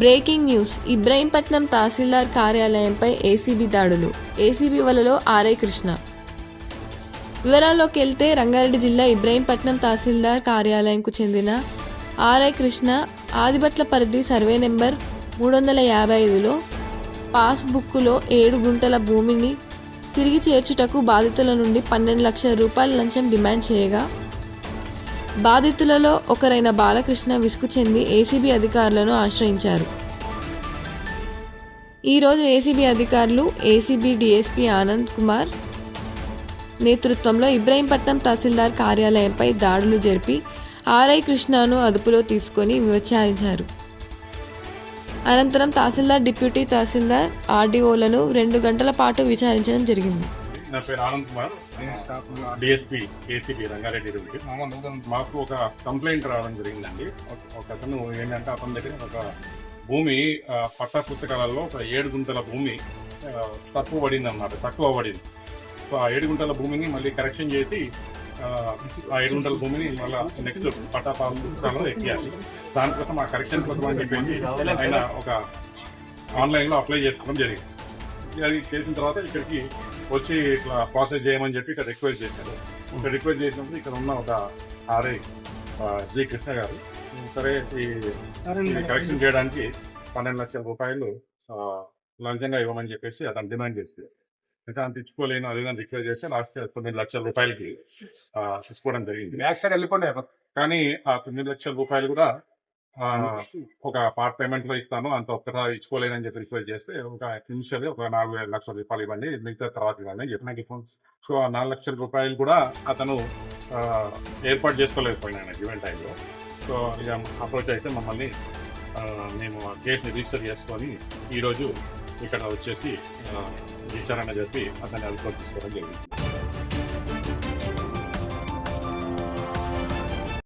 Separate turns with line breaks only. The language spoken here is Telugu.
Breaking news. ఇబ్రహీంపట్నం తహసీల్దార్ కార్యాలయంపై ఏసీబీ దాడులు. ఏసీబీ వలలో ఆర్ఐ కృష్ణ. వివరాల్లోకి వెళ్తే రంగారెడ్డి జిల్లా ఇబ్రహీంపట్నం తహసీల్దార్ కార్యాలయంకు చెందిన ఆర్ఐ కృష్ణ ఆదిబట్ల పరిధి సర్వే నెంబర్ మూడు వందల యాభై ఐదులో పాస్బుక్లో ఏడు గుంటల భూమిని తిరిగి చేర్చుటకు బాధితుల నుండి పన్నెండు లక్షల రూపాయల లంచం డిమాండ్ చేయగా బాధితులలో ఒకరైన బాలకృష్ణ విసుగు చెంది ఏసీబీ అధికారులను ఆశ్రయించారు. ఈరోజు ఏసీబీ అధికారులు ఏసీబీ డీఎస్పీ ఆనంద్ కుమార్ నేతృత్వంలో ఇబ్రహీంపట్నం తహసీల్దార్ కార్యాలయంపై దాడులు జరిపి ఆర్ఐ కృష్ణను అదుపులో తీసుకొని విచారించారు. అనంతరం తహసీల్దార్ డిప్యూటీ తహసీల్దార్ ఆర్డీఓలను రెండు గంటల పాటు విచారించడం జరిగింది.
నా పేరు ఆనంద్ కుమార్. డిఎస్పి ఏసీపీ రంగారెడ్డి నుండి మాకు ఒక కంప్లైంట్ రావడం జరిగిందండి. ఒక- అతను ఏంటంటే అతని దగ్గర ఒక భూమి పట్టా పుస్తకాలలో ఒక ఏడు గుంటల భూమి తక్కువ పడింది అన్నమాట తక్కువ పడింది. సో ఆ ఏడు గుంటల భూమిని మళ్ళీ కరెక్షన్ చేసి ఆ, ఏడు గుంటల భూమిని మళ్ళీ నెక్స్ట్ పట్టా పుస్తకాలలో ఎక్కియాలి. దానికోసం ఆ కరెక్షన్ కోసం అని చెప్పేసి ఆయన ఒక ఆన్లైన్లో అప్లై చేసుకోవడం జరిగింది. చేసిన తర్వాత ఇక్కడికి వచ్చి ఇట్లా ప్రాసెస్ చేయమని చెప్పి ఇక్కడ రిక్వెస్ట్ చేశారు. ఇక్కడ రిక్వెస్ట్ చేసినప్పుడు ఇక్కడ ఉన్న ఒక ఆర్ఐ జి కృష్ణ గారు సరే ఈ కరెక్షన్ చేయడానికి పన్నెండు లక్షల రూపాయలు లంచంగా ఇవ్వమని చెప్పేసి అతను డిమాండ్ చేసి అయితే అంత ఇచ్చుకోలేను అది రిక్వెస్ట్ చేస్తే లాస్ట్ తొమ్మిది లక్షల రూపాయలకి తీసుకోవడం జరిగింది.
బ్యాక్ సైడ్ వెళ్ళిపోండి.
కానీ ఆ తొమ్మిది లక్షల రూపాయలు కూడా ఒక పార్ట్ పేమెంట్లో ఇస్తాను అంత ఒక్కసారి ఇచ్చుకోలేనని చెప్పి రిక్వెస్ట్ చేస్తే ఒక ఇనిషియల్ ఒక నాలుగు లక్షల రూపాయలు ఇవ్వండి మిగతా తర్వాత ఇవ్వండి చెప్పిన సో ఆ నాలుగు లక్షల రూపాయలు కూడా అతను ఏర్పాటు చేసుకోలేకపోయినాడు ఈవెంట్ టైంలో సో ఇక అప్రోచ్ అయితే మమ్మల్ని ఆ, మేము కేసుని రిజిస్టర్ చేసుకొని ఈరోజు ఇక్కడ వచ్చేసి విచారణ చెప్పి అతన్ని అదుపులోకి తీసుకోవడం జరిగింది.